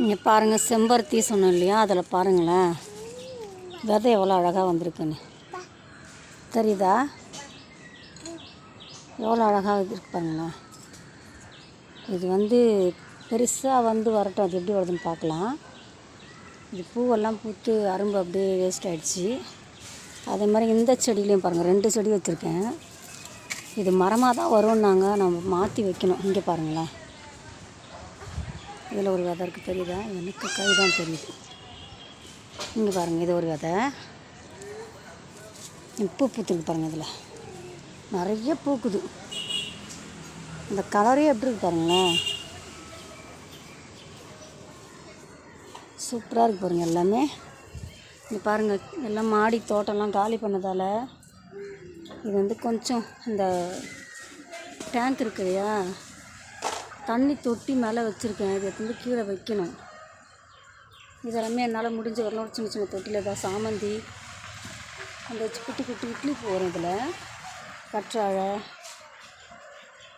இங்கே பாருங்கள் செம்பருத்தி சொன்னோம் இல்லையா? அதில் பாருங்களேன். விதை எவ்வளோ அழகாக வந்திருக்குன்னு. தெரியுதா? எவ்வளோ அழகாக இருக்கு பாருங்களேன். இது வந்து பெருசாக வந்து வரட்டும். அது எப்படி வருதுன்னு பார்க்கலாம். இது பூவெல்லாம் பூத்து அரும்பு அப்படியே வேஸ்ட் ஆகிடுச்சு அதே மாதிரி இந்த செடியிலையும் பாருங்கள் ரெண்டு செடி வச்சுருக்கேன். இது மரமாக தான் வரும்னாங்க. நம்ம மாற்றி வைக்கணும். இங்கே பாருங்களேன். இதில் ஒரு விதை இருக்குது தெரியுதா? எனக்கு கை தான் தெரியுது. இங்கே பாருங்கள் இது ஒரு விதை. பூ பூத்துருக்கு பாருங்கள் இதில். நிறைய பூக்குது. இந்த கலரே எப்படி இருக்கு பாருங்களேன் சூப்பராக இருக்குது பாருங்கள் எல்லாமே. இங்கே பாருங்கள் எல்லாம் மாடி தோட்டம்லாம் காலி பண்ணதால் இது வந்து கொஞ்சம் இந்த டேங்க் இருக்கு இல்லையா? தண்ணி தொட்டி மேலே வச்சுருக்கேன். இது எடுத்து வந்து கீழே வைக்கணும். இதெல்லாமே என்னால் முடிஞ்ச வரலாம் சின்ன சின்ன தொட்டியில் ஏதாவது சாமந்தி அந்த குட்டி குட்டி இட்லி போகிறோம் இதில். கற்றாழை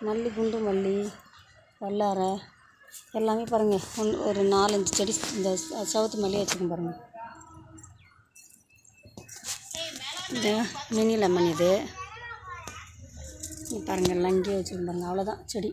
மல்லி குண்டு மல்லி வல்லாரை எல்லாமே பாருங்கள் ஒன் ஒரு நாலஞ்சு செடி இந்த சவுத்து மல்லியை வச்சுக்கோங்க பாருங்கள் இந்த மினி லெமன் இது. பாருங்கள் எல்லாம் இங்கேயே வச்சுருக்கோம் பாருங்கள் அவ்வளோதான் செடி.